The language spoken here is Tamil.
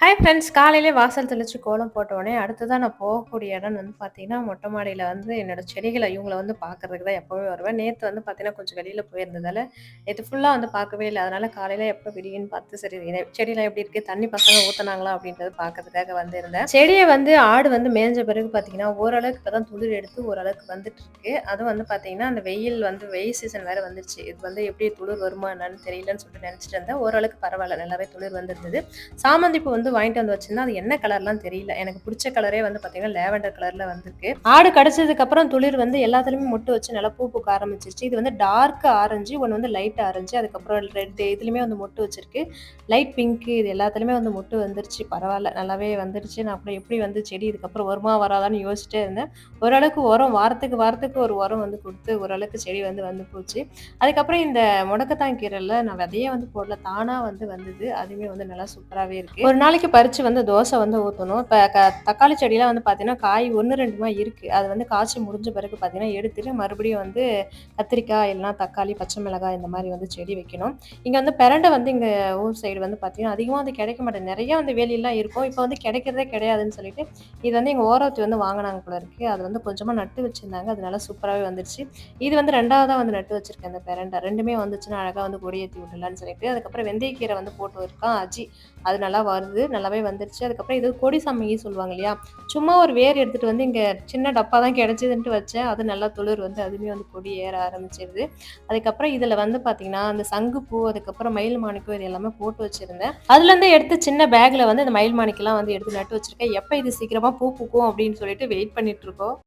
ஹாய் ஃப்ரெண்ட்ஸ் காலையிலே வாசல் தெளிச்சு கோலம் போட்ட அடுத்ததான் நான் போகக்கூடிய இடம் வந்து பார்த்தீங்கன்னா மொட்டை மாடியில் வந்து என்னோட செடிகளை இவங்களை வந்து பார்க்கறதுக்கு தான் எப்போவே வருவேன். நேற்று வந்து பார்த்தீங்கன்னா கொஞ்சம் வெளியில் போயிருந்ததால நேற்று ஃபுல்லாக வந்து பார்க்கவே இல்லை. அதனால காலையில் எப்போ விடியுன்னு பார்த்து சரி செடியெலாம் எப்படி இருக்கு? தண்ணி பசங்க ஊற்றினாங்களா அப்படின்றது பார்க்கறதுக்காக வந்திருந்தேன். செடியை வந்து ஆடு வந்து மேஞ்ச பிறகு பார்த்தீங்கன்னா ஓரளவுக்கு இப்போ தான் துளிர் எடுத்து ஓரளவுக்கு வந்துட்டு இருக்கு. அதுவும் வந்து பார்த்தீங்கன்னா அந்த வெயில் வந்து வெயில் சீசன் வேறு வந்துருச்சு. இது வந்து எப்படி துளிர் வருமா என்னன்னு தெரியலன்னு சொல்லிட்டு நினச்சிட்டு இருந்தேன். ஓரளவுக்கு பரவாயில்ல நல்லாவே துளிர் வந்திருந்தது. சாமந்தி வந்து வந்து வாங்கிட்டு வந்து வச்சிருந்தா அது என்ன கலர்லாம் தெரியல. எனக்கு பிடிச்ச கலரே வந்து பார்த்தீங்கன்னா லேவெண்டர் கலர்ல வந்திருக்கு. ஆடு கடிச்சதுக்கு அப்புறம் துளிர் வந்து எல்லாத்துலயுமே மொட்டு வச்சு நல்லா பூ பூக்க ஆரம்பிச்சிருச்சு. இது வந்து டார்க் ஆரஞ்சு ஒன்று வந்து லைட் ஆரஞ்சு அதுக்கப்புறம் ரெட் இதுலயுமே வந்து மொட்டு வச்சிருக்கு. லைட் பிங்க் இது எல்லாத்துலயுமே வந்து மொட்டு வந்துருச்சு. பரவாயில்ல நல்லாவே வந்துருச்சு. நான் அப்புறம் எப்படி வந்து செடி இதுக்கப்புறம் உரமா வராதான்னு யோசிச்சுட்டே இருந்தேன். ஓரளவுக்கு உரம் வாரத்துக்கு வாரத்துக்கு ஒரு உரம் வந்து கொடுத்து ஓரளவுக்கு செடி வந்து வந்து போச்சு. அதுக்கப்புறம் இந்த முடக்கத்தான் கீரையில் நான் விதையே வந்து போடல. தானா வந்து வந்தது. அதுவுமே வந்து நல்லா சூப்பராகவே இருக்கு. ஒரு நாள் நாளைக்கு பறிச்சு வந்து தோசை வந்து ஊற்றணும் இப்போ க தக்காளி செடியெலாம் வந்து பார்த்தீங்கன்னா காய் ஒன்று ரெண்டுமா இருக்குது அது வந்து காய்ச்சி முடிஞ்ச பிறகு பார்த்தீங்கன்னா எடுத்துட்டு மறுபடியும் வந்து கத்திரிக்காய் இல்லைனா தக்காளி பச்சை மிளகாய் இந்த மாதிரி வந்து செடி வைக்கணும். இங்கே வந்து பெரண்டை வந்து இங்கே ஊர் சைடு வந்து பார்த்தீங்கன்னா அதிகமாக வந்து கிடைக்க மாட்டேன் நிறைய வந்து வேலியெல்லாம் இருக்கும். இப்போ வந்து கிடைக்கிறதே கிடையாதுன்னு சொல்லிட்டு இது வந்து எங்கள் ஓரத்தி வந்து வாங்கினாங்க போல இருக்குது அது வந்து கொஞ்சமாக நட்டு வச்சுருந்தாங்க. அது நல்லா சூப்பராகவே வந்துருச்சு. இது வந்து ரெண்டாவதாக வந்து நட்டு வச்சுருக்கேன் இந்த பெரண்டை. ரெண்டுமே வந்துச்சுன்னா அழகாக வந்து கொடியேற்றி விடலான்னு சொல்லிட்டு. அதுக்கப்புறம் வெந்தயக்கீரை வந்து போட்டு இருக்கான் அஜி. அது நல்லா வருது. நல்லாவே வந்துருச்சு. அதுக்கப்புறம் இது கொடி சொல்லுவாங்க இல்லையா? சும்மா ஒரு வேர் எடுத்துட்டு வந்து இங்கே சின்ன டப்பா தான் கிடைச்சதுன்ட்டு வச்சேன். அது நல்லா துளிர் வந்து அதுவுமே வந்து கொடி ஏற ஆரம்பிச்சிருது. அதுக்கப்புறம் இதில் வந்து பார்த்தீங்கன்னா அந்த சங்குப்பூ அதுக்கப்புறம் மயில் மாணிக்கம் இது எல்லாமே போட்டு வச்சிருந்தேன். அதுலேருந்து எடுத்து சின்ன பேக்கில் வந்து இந்த மயில் மாணிக்கெல்லாம் வந்து எடுத்து நட்டு வச்சிருக்கேன். எப்போ இது சீக்கிரமாக பூ பூக்கும் அப்படின்னு சொல்லிட்டு வெயிட் பண்ணிட்டு இருக்கோம்.